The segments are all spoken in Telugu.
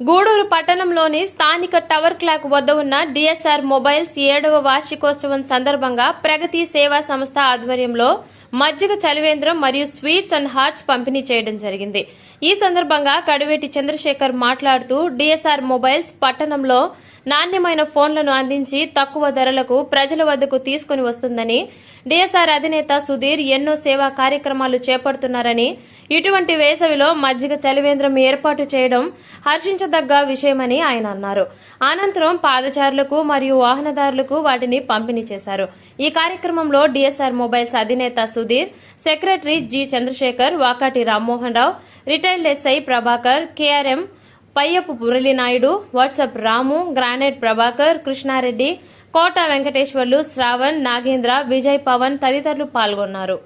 గూడూరు పట్టణంలోని స్థానిక టవర్ క్లాక్ వద్ద ఉన్న డిఎస్ఆర్ మొబైల్స్ ఏడవ వార్షికోత్సవం సందర్భంగా ప్రగతి సేవా సంస్థ ఆధ్వర్యంలో మజ్జిగ చలివేంద్రం మరియు స్వీట్స్ అండ్ హాట్స్ పంపిణీ చేయడం జరిగింది. ఈ సందర్భంగా కడివేటి చంద్రశేఖర్ మాట్లాడుతూ డిఎస్ఆర్ మొబైల్స్ పట్టణంలో నాణ్యమైన ఫోన్లను అందించి తక్కువ ధరలకు ప్రజల వద్దకు తీసుకుని వస్తుందని డిఎస్ఆర్ అధినేత సుధీర్ ఎన్నో సేవా కార్యక్రమాలు చేపడుతున్నారని ఇటువంటి వేసవిలో మజ్జిగ చలివేంద్రం ఏర్పాటు చేయడం హర్షించదగ్గ విషయమని ఆయన అన్నారు. అనంతరం పాదచారులకు మరియు వాహనదారులకు వాటిని పంపిణీ చేశారు. ఈ కార్యక్రమంలో డిఎస్ఆర్ మొబైల్స్ అధినేత Sudheer secretary G Chandrasekhar Vakati Rammohan Rao retired SI Prabhakar KRM Payyapu Muralinaidu WhatsApp Ramu granite Prabhakar Krishnareddy Kota Venkateswarlu Shravan Nagendra Vijay Pavan తదితరులు పాల్గొన్నారు.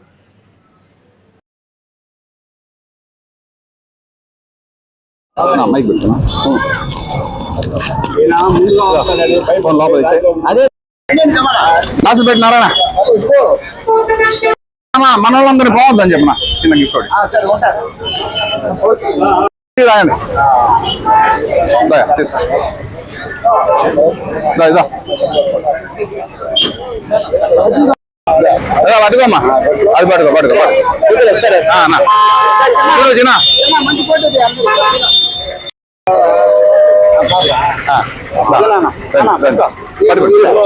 మైక్ పెట్టుకున్నా ఫోన్ లోపల ఇచ్చే. అదే. గ్లాసులు పెట్టినారా మన వాళ్ళందరినీ బాగుందని చెప్పిన చిన్న గిఫ్ట్ తీసుకో. దా, ఇదా. ఇదా, పట్టుకోమ్మా అది పట్టుకో పట్టుకో పట్టుకో ఆ, అన్న. చూడు చిన్న ఆ, దా. రండి, రండి. పట్టుకో, తీసుకో.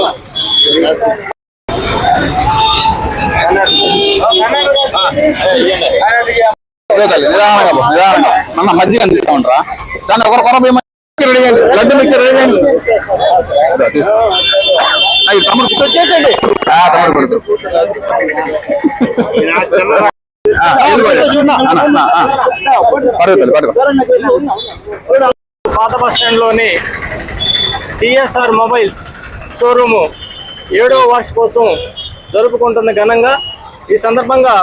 ఇదో తల్లి నిదానంగా పో, నిదానంగా నన్న మజ్జిగ అందిస్తా ఉంటారా దాన్ని ఒకరు కొర పోయి మజ్జిగ రెడీ చేయండి లడ్డు తమ్ముడు తమ్ముడు కొడుకు పాత బస్ స్టాండ్లోని టిఎస్ఆర్ మొబైల్స్ షోరూము ఏడవ వార్షికోత్సవం జరుపుకుంటున్న ఘనంగా. ఈ సందర్భంగా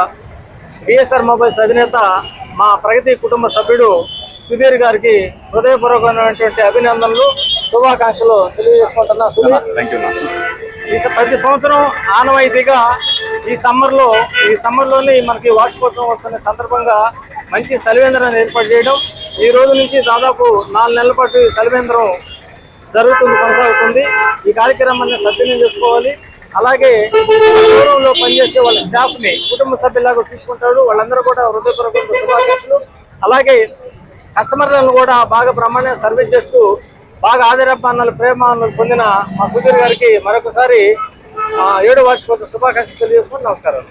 టిఎస్ఆర్ మొబైల్స్ అధినేత మా ప్రగతి కుటుంబ సభ్యుడు సుధీర్ గారికి హృదయపూర్వకమైనటువంటి అభినందనలు శుభాకాంక్షలు తెలియజేసుకుంటున్నా. సుధీర్ ప్రతి సంవత్సరం ఆనవాయితీగా ఈ సమ్మర్లో ఈ సమ్మర్లోని మనకి వార్షికోత్సవం వస్తున్న సందర్భంగా మంచి సలివేంద్రాన్ని ఏర్పాటు చేయడం. ఈ రోజు నుంచి దాదాపు నాలుగు నెలల పాటు ఈ సలివేంద్రం జరుగుతుంది కొనసాగుతుంది. ఈ కార్యక్రమాన్ని సద్వినియోగం చేసుకోవాలి. అలాగే షోరూంలో పనిచేసే వాళ్ళ స్టాఫ్ని కుటుంబ సభ్యులాగా చూసుకుంటాడు. వాళ్ళందరూ కూడా హృదయపూర్వక శుభాకాంక్షలు. అలాగే కస్టమర్లను కూడా బాగా బ్రహ్మాండంగా సర్వీస్ చేస్తూ బాగా ఆదరపానాలు ప్రేమాలు పొందిన మా సుధీర్ గారికి మరొకసారి ఏడు వార్షికోత్సవ శుభాకాంక్షలు తెలియజేసుకుని నమస్కారం.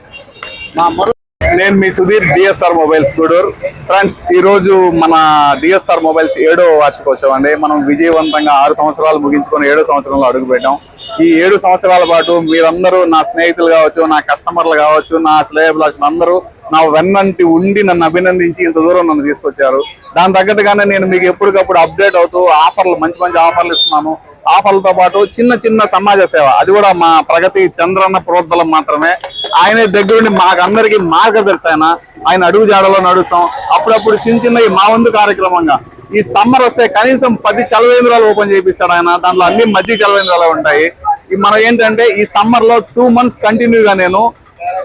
నేను మీ Sudheer DSR mobiles Gudur. Friends ఈరోజు మన డిఎస్ఆర్ మొబైల్స్ ఏడో వార్షికోత్సవం అండి. మనం విజయవంతంగా ఆరు సంవత్సరాలు ముగించుకొని ఏడో సంవత్సరంలో అడుగు పెట్టాం ఈ ఏడు సంవత్సరాల పాటు మీరందరూ నా స్నేహితులు కావచ్చు నా కస్టమర్లు కావచ్చు నా శ్రేయభిలాషులు అందరూ నా వెన్నంటి ఉండి నన్ను అభినందించి ఇంత దూరం నన్ను తీసుకొచ్చారు. దాని తగ్గట్టుగానే నేను మీకు ఎప్పటికప్పుడు అప్డేట్ అవుతూ ఆఫర్లు మంచి మంచి ఆఫర్లు ఇస్తున్నాను. ఆఫర్లతో పాటు చిన్న చిన్న సమాజ సేవ అది కూడా మా ప్రగతి చంద్రన్న ప్రోద్బలం మాత్రమే. ఆయనే దగ్గరుండి మాకందరికీ మార్గదర్శి ఆయన ఆయన అడుగు జాడలో నడుస్తాం. అప్పుడప్పుడు చిన్న చిన్న మా వంతు కార్యక్రమంగా ఈ సమ్మర్ వస్తే కనీసం పది చలవేంద్రాలు ఓపెన్ చేపిస్తాడు ఆయన. దాంట్లో అన్ని మధ్య చలవేంద్రాలు ఉంటాయి. మనం ఏంటంటే ఈ సమ్మర్లో టూ మంత్స్ కంటిన్యూగా నేను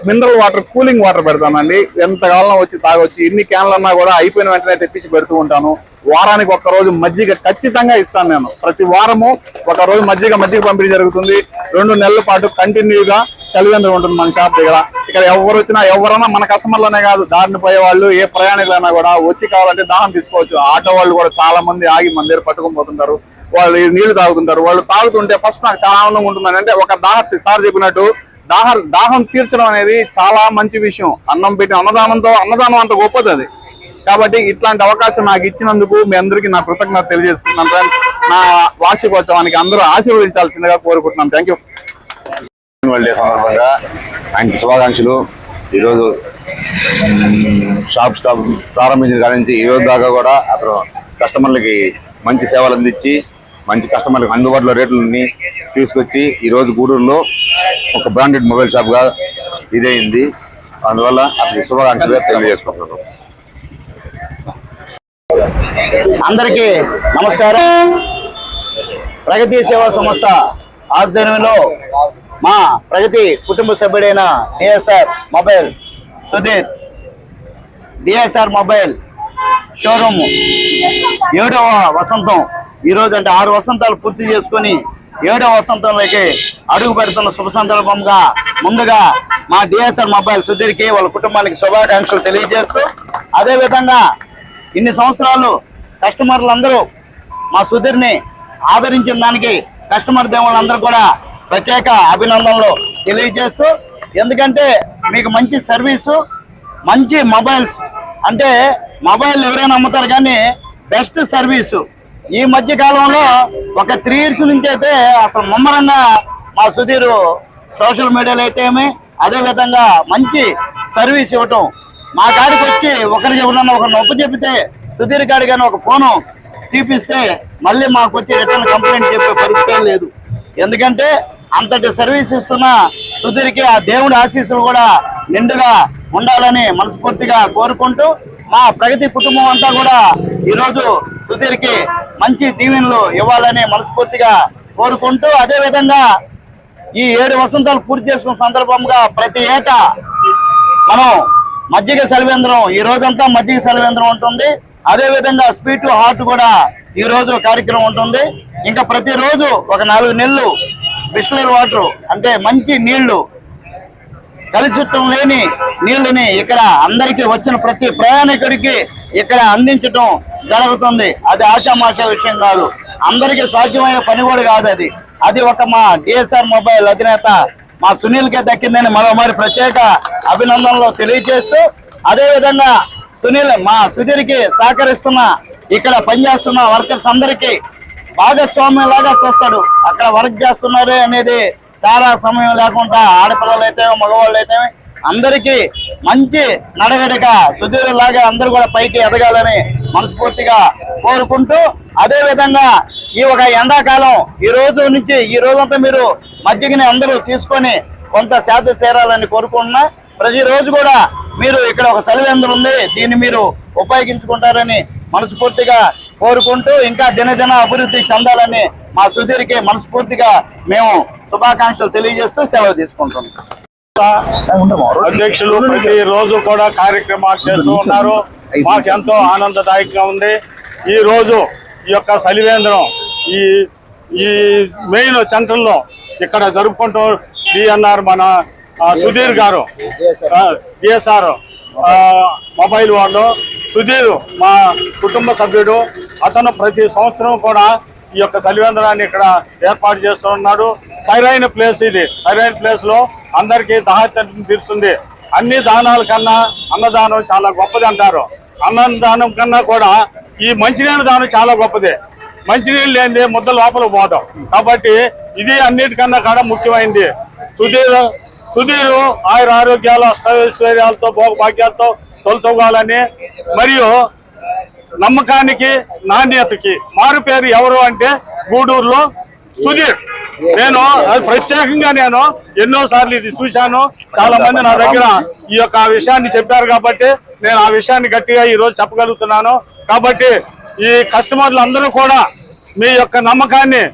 మినరల్ వాటర్ కూలింగ్ వాటర్ పెడతానండి. ఎంత కాలం వచ్చి తాగొచ్చు ఎన్ని క్యాన్లు అన్నా కూడా అయిపోయిన వెంటనే తెప్పించి పెడుతూ ఉంటాను. వారానికి ఒక్క రోజు మజ్జిగ ఖచ్చితంగా ఇస్తాను నేను. ప్రతి వారము ఒక రోజు మజ్జిగ మజ్జిగ పంపిణీ జరుగుతుంది. రెండు నెలల పాటు కంటిన్యూగా చలివేంద్రం ఉంటుంది మన షాప్ దగ్గర. ఇక్కడ ఎవరు వచ్చినా ఎవరైనా మన కస్టమర్లనే కాదు దారిని పోయే వాళ్ళు ఏ ప్రయాణికులైనా కూడా వచ్చి కావాలంటే దాహం తీసుకోవచ్చు. ఆటో వాళ్ళు కూడా చాలా మంది ఆగి మన దగ్గర పట్టుకొని పోతుంటారు. వాళ్ళు నీళ్ళు తాగుతుంటారు. వాళ్ళు తాగుతుంటే ఫస్ట్ నాకు చాలా ఆనందంగా ఉంటుంది అంటే ఒక దాహత్తి సార్ చెప్పినట్టు దాహ దాహం తీర్చడం అనేది చాలా మంచి విషయం. అన్నం పెట్టి అన్నదానంతో అన్నదానం అంత గొప్పది అది. కాబట్టి ఇట్లాంటి అవకాశం నాకు ఇచ్చినందుకు మీ అందరికీ నా కృతజ్ఞత తెలియజేసుకుంటున్నాను ఫ్రెండ్స్ నా వార్షికోత్సవానికి అందరూ ఆశీర్వదించాల్సిందిగా కోరుకుంటున్నాను. థ్యాంక్ యూ డే సందర్భంగా ఆయనకి శుభాకాంక్షలు. ఈరోజు షాప్ స్టాప్ ప్రారంభించిన కాడి నుంచి ఈ రోజు దాకా కూడా అతను కస్టమర్లకి మంచి సేవలు అందించి మంచి కస్టమర్లకు అందుబాటులో రేట్లని తీసుకొచ్చి ఈరోజు గూడూరులో ఒక బ్రాండెడ్ మొబైల్ షాప్గా ఇదైంది అందువల్ల అతని శుభాకాంక్షలు తెలియజేసుకుంటున్నాను. అందరికీ నమస్కారం. ప్రగతి సేవా సంస్థ ఆధ్వర్యంలో మా ప్రగతి కుటుంబ సభ్యుడైన DSR mobile Sudheer DSR mobile showroom ఏడవ వసంతం. ఈ అంటే ఆరు వసంతాలు పూర్తి చేసుకొని ఏడవ వసంతంలోకి అడుగు పెడుతున్న శుభ సందర్భంగా ముందుగా మా డిఎస్ఆర్ మొబైల్ సుధీర్కి వాళ్ళ కుటుంబానికి శుభాకాంక్షలు తెలియజేస్తూ అదేవిధంగా ఇన్ని సంవత్సరాలు కస్టమర్లందరూ మా సుధీర్ని ఆదరించిన దానికి కస్టమర్ దేవుళ్ళందరూ కూడా ప్రత్యేక అభినందనలు తెలియజేస్తూ ఎందుకంటే మీకు మంచి సర్వీసు మంచి మొబైల్స్ అంటే మొబైల్ ఎవరైనా అమ్ముతారు కానీ బెస్ట్ సర్వీసు. ఈ మధ్య కాలంలో ఒక త్రీ ఇయర్స్ నుంచి అయితే అసలు ముమ్మరంగా మా సుధీర్ సోషల్ మీడియాలో అయితే ఏమి అదే విధంగా మంచి సర్వీస్ ఇవ్వటం. మా కాడికి వచ్చి ఒకరికి ఎవరన్నా ఒకరిని ఒప్పు చెబితే సుధీర్ కాడి కానీ ఒక ఫోను తీపిస్తే మళ్ళీ మాకు వచ్చి రిటర్న్ కంప్లైంట్ చెప్పే పరిస్థితి లేదు. ఎందుకంటే అంతటి సర్వీస్ ఇస్తున్న సుధీర్కి ఆ దేవుడి ఆశీస్సులు కూడా నిండుగా ఉండాలని మనస్ఫూర్తిగా కోరుకుంటూ మా ప్రగతి కుటుంబం అంతా కూడా ఈరోజు సుధీర్కి మంచి దీవెనలు ఇవ్వాలని మనస్ఫూర్తిగా కోరుకుంటూ అదేవిధంగా ఈ ఏడు వసంతాలు పూర్తి చేసుకున్న సందర్భంగా ప్రతి ఏటా మనం మజ్జిగ సెలవేంద్రం ఈ రోజంతా మజ్జిగ సెలవేంద్రం ఉంటుంది. అదే విధంగా స్వీట్ హార్ట్ కూడా ఈ రోజు కార్యక్రమం ఉంటుంది. ఇంకా ప్రతిరోజు ఒక నాలుగు నెలలు బిస్లర్ వాటర్ అంటే మంచి నీళ్ళు కలుషితం లేని నీళ్ళని ఇక్కడ అందరికీ వచ్చిన ప్రతి ప్రయాణికుడికి ఇక్కడ అందించటం జరుగుతుంది. అది ఆషామాషా విషయం కాదు. అందరికీ సాధ్యమయ్యే పని కూడా కాదు అది. అది ఒక మా డిఎస్ఆర్ మొబైల్ అధినేత మా సునీల్కే దక్కిందని మరోమారి ప్రత్యేక అభినందనలు తెలియజేస్తూ అదేవిధంగా సునీల్ మా సుధీర్కి సహకరిస్తున్న ఇక్కడ పనిచేస్తున్న వర్కర్స్ అందరికీ భాగస్వామ్యం లాగా చూస్తాడు. అక్కడ వర్క్ చేస్తున్నారే అనేది చాలా సమయం లేకుండా ఆడపిల్లలు అయితే మగవాళ్ళు అయితే అందరికీ మంచి నడవడిక సుధీర్ లాగా అందరూ కూడా పైకి ఎదగాలని మనస్ఫూర్తిగా కోరుకుంటూ అదే విధంగా ఈ ఒక ఎండాకాలం ఈ రోజు నుంచి ఈ రోజంతా మీరు మజ్జిగని అందరూ తీసుకొని కొంత శాతం చేరాలని కోరుకుంటున్నా. ప్రతిరోజు కూడా మీరు ఇక్కడ ఒక సెలవేంద్రం ఉంది దీన్ని మీరు ఉపయోగించుకుంటారని మనస్ఫూర్తిగా కోరుకుంటూ ఇంకా దినదిన అభివృద్ధి చెందాలని మా సుధీర్కి మనస్ఫూర్తిగా మేము శుభాకాంక్షలు తెలియజేస్తూ సెలవు తీసుకుంటున్నాం. అధ్యక్షులు ప్రతి రోజు కూడా కార్యక్రమాలు చేస్తూ ఉన్నారు. మాకు ఎంతో ఆనందదాయకంగా ఉంది. ఈ రోజు ఈ యొక్క సలివేంద్రం ఈ ఈ మెయిన్ సెంటర్లో ఇక్కడ జరుపుకుంటూ డిఎన్ఆర్ మన సుధీర్ గారు డిఎస్ఆర్ మొబైల్ వాళ్ళు సుధీర్ మా కుటుంబ సభ్యుడు అతను ప్రతి సంవత్సరం కూడా ఈ యొక్క సలివేంద్రాన్ని ఇక్కడ ఏర్పాటు చేస్తూ ఉన్నాడు. సరైన ప్లేస్ ఇది. సరైన ప్లేస్లో అందరికీ దాహత్యం తీరుస్తుంది. అన్ని దానాల కన్నా అన్నదానం చాలా గొప్పది అంటారు. అన్నదానం కన్నా కూడా ఈ మంచినీళ్ళ దానం చాలా గొప్పది. మంచినీళ్ళు లేనిదే ముద్ద లోపల పోదాం కాబట్టి ఇది అన్నిటికన్నా కూడా ముఖ్యమైనది సుధీర్ సుధీరు ఆయుర ఆరోగ్యాలు అష్టైశ్వర్యాలతో భోగభాగ్యాలతో తొలతొగాలని మరియు నమ్మకానికి నాణ్యతకి. మారు పేరు ఎవరు అంటే గూడూరులో సుధీర్. నేను అది ప్రత్యేకంగా నేను ఎన్నోసార్లు ఇది చూశాను. చాలా మంది నా దగ్గర ఈ యొక్క విషయాన్ని చెప్పారు కాబట్టి నేను ఆ విషయాన్ని గట్టిగా ఈ రోజు చెప్పగలుగుతున్నాను. కాబట్టి ఈ కస్టమర్లు అందరూ కూడా మీ యొక్క నమ్మకాన్ని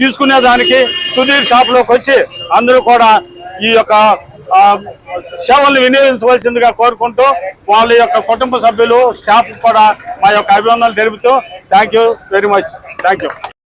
తీసుకునేదానికి సుధీర్ షాప్లోకి వచ్చి అందరూ కూడా ఈ యొక్క సేవల్ని వినియోగించవలసిందిగా కోరుకుంటూ వాళ్ళ యొక్క కుటుంబ సభ్యులు స్టాఫ్ కూడా మా యొక్క అభినందనలు తెలుపుతూ thank you very much. Thank you.